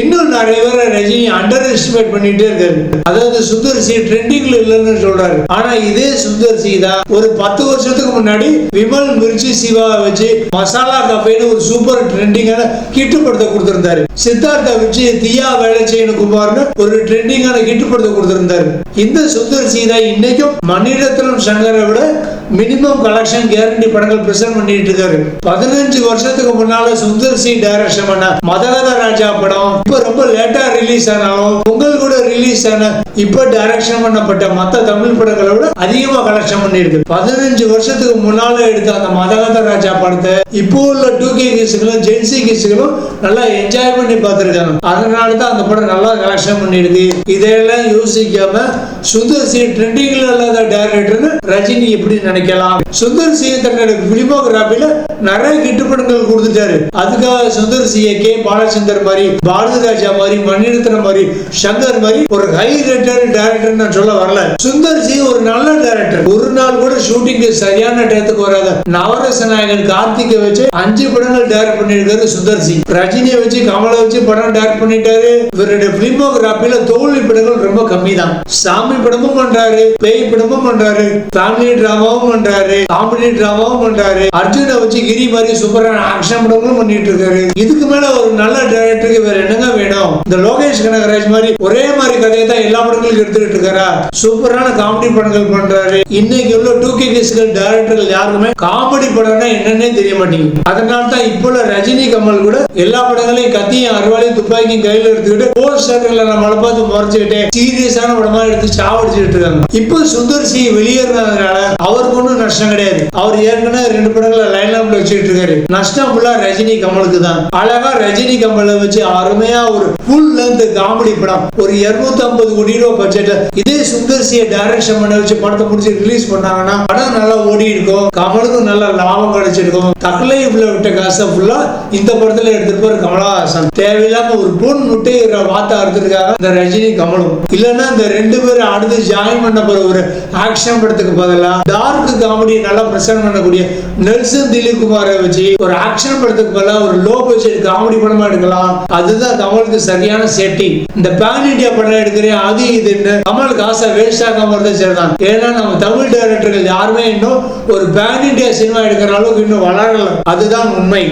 இன்னும் நிறைய பேரை ரஜினி அண்டர் எஸ்டிமேட் பண்ணிட்டே இருக்காரு. அதாவது சுந்தர் சி ட்ரெண்டிங்ல இல்லைன்னு சொல்றாரு. ஆனா இதே சுந்தர் சி தான் ஒரு பத்து வருஷத்துக்கு முன்னாடி விமல் மிர்ச்சி சிவாவை வச்சு மசாலா கஃபேன்னு ஒரு சூப்பர் ட்ரெண்டிங்கான கிட்டு படத்தை கொடுத்திருந்தாரு. சித்தார்த்தா வச்சு தியா வேலை செய்யணும் குமார்னு ஒரு ட்ரெண்டிங்கான கிட்டு படத்தை கொடுத்திருந்தாரு. இந்த சுந்தர் சி தான் இன்னைக்கும் மணிரத்னம் சங்கரை விட மினிமம் கலெக்ஷன் கேரண்டி படங்கள் பிரசன்ட் பண்ணிட்டு இருக்காரு. பதினஞ்சு வருஷத்துக்கு முன்னால சுந்தர் சி டைரக்ஷன் பண்ண மதகத ராஜா படம். இப்ப ரொம்ப லேட்டா ரிலீஸ் ஆனாலும் பொங்கல் கூட ரிலீஸ் ஆன இப்ப டைரக்ஷன் பண்ணப்பட்ட மத்த தமிழ் படங்களை விட அதிகமா கலெக்ஷன் பண்ணிருக்கு பதினஞ்சு வருஷத்துக்கு முன்னால எடுத்த அந்த மதகத ராஜா படத்தை இப்போ உள்ள டூ கே கிஸ்களும் ஜென்சி கிஸ்களும் நல்லா என்ஜாய் பண்ணி பார்த்திருக்காங்க. அதனால தான் அந்த படம் நல்லா கலெக்ஷன் பண்ணிடுது இதையெல்லாம் யோசிக்காம சுந்தர் சி ட்ரெண்டிங்ல இல்லாத டைரக்டர் ரஜினி எப்படி நினைக்கலாம்? சுந்தர் சி தன்னோட பிலிமோகிராபில நிறைய கிட்டுப்படங்கள் கொடுத்துட்டாரு. அதுக்காக சுந்தர் சியை கே. பாலச்சந்தர் மாதிரி பாரதிராஜா மாதிரி மணிரத்னம் மாதிரி சங்கர் மாதிரி ஒரு ஹை ரேட்டட் டேரக்டர் நான் சொல்ல வரல. சுந்தர் சி ஒரு நல்ல டேரக்டர் ஒரு நாள் கூட ஷூட்டிங்கு சரியான டயத்துக்கு வராத. நவரச நாயகன் கார்த்திகை வச்சு அஞ்சு படங்கள் டைரக்ட் பண்ணியிருக்காரு சுந்தர் சிங். ரஜினியை வச்சு கமலை வச்சு படம் டைரக்ட் பண்ணிட்டாரு. இவருடைய பிலிமோகிராபியில தோல்வி படங்கள் ரொம்ப கம்மி தான் சாமி படமும் பண்றாரு பேய் படமும் பண்றாரு ஃபேமிலி டிராமாவும் பண்றாரு காமெடி டிராமாவும் பண்றாரு. அர்ஜுனை வச்சு கிரி மாதிரி சூப்பரான ஆக்ஷன் படங்களும் பண்ணிட்டு இருக்காரு. இதுக்கு மேல ஒரு நல்ல டைரக்டருக்கு வேற என்னங்க வேணும்? இந்த லோகேஷ் கனகராஜ் மாதிரி ஒரே மாதிரி கதையை தான் எல்லா படங்களுக்கும் எடுத்துக்கிட்டு இருக்காரா? சூப்பரான காமெடி படங்கள் பண்றாரு. இன்னைக்கு இன்னைக்கு உள்ள டூ கே கிஸ்கள் டைரக்டர்கள் யாருக்குமே காமெடி படம்னா என்னன்னே தெரிய மாட்டேங்குது. அதனால தான் இப்போ உள்ள ரஜினி கமல் கூட எல்லா படங்களையும் கத்தியும் அருவாளையும் துப்பாக்கியும் கையில எடுத்துக்கிட்டு போர் போஸ்டர்களை நம்மளை பார்த்து முறைச்சுக்கிட்டே சீரியஸான படமா எடுத்து சாவடிச்சுட்டு இருக்காங்க. இப்போ சுந்தர் சி வெளியேறினதுனால அவருக்கு ஒன்றும் நஷ்டம் கிடையாது. அவர் ஏற்கனவே ரெண்டு படங்களை லைன் அப்ல வச்சுட்டு இருக்காரு. நஷ்டம் ஃபுல்லா ரஜினி கமலுக்கு தான். அழகா ரஜினி கமலை வச்சு அருமையா ஒரு ஃபுல் லென்த் காமெடி படம். ஒரு 250 ஐம்பது கோடி ரூபாய் பட்ஜெட் இது சுந்தர் சியை டைரக்ஷன் பண்ண வச்சு படத்தை முடிச்சு ரிலீஸ் பண்ணாங்கன்னா படம் நல்லா ஓடி இருக்கும் கமலுக்கும் நல்ல லாபம் கிடைச்சிருக்கும். தக்கலைஃப்ல விட்ட காசை ஃபுல்லா இந்த படத்துல எடுத்துட்டு போற கமலஹாசன். தேவையில்லாம ஒரு பூன் முட்டை வார்த்தை அறுத்துருக்காங்க இந்த ரஜினி கமலும். இல்லைன்னா இந்த ரெண்டு பேரும் அடுத்து ஜாயின் பண்ண போற ஒரு ஆக்ஷன் படத்துக்கு பதிலா டார்க் காமெடி நல்லா பிரசன்ட் பண்ணக்கூடிய நெல்சன் திலீப் குமாரை வச்சு ஒரு ஆக்ஷன் படத்துக்கு பதிலா ஒரு லோ பட்ஜெட் காமெடி படமா எடுக்கலாம். அதுதான் கமலுக்கு சரியான சேஃப்டி இந்த பேன் இந்தியா படம் எடுக்கிறேன் அது இதுன்னு கமலுக்கு காசை வேஸ்ட் ஆகாம இருந்தா சரிதான் ஏன்னா நம்ம தமிழ் டைரக்டர்கள் யாருமே இன்னும் ஒரு பேன் இண்டியா சினிமா எடுக்கிற அளவுக்கு இன்னும் வளரல. அதுதான் உண்மை.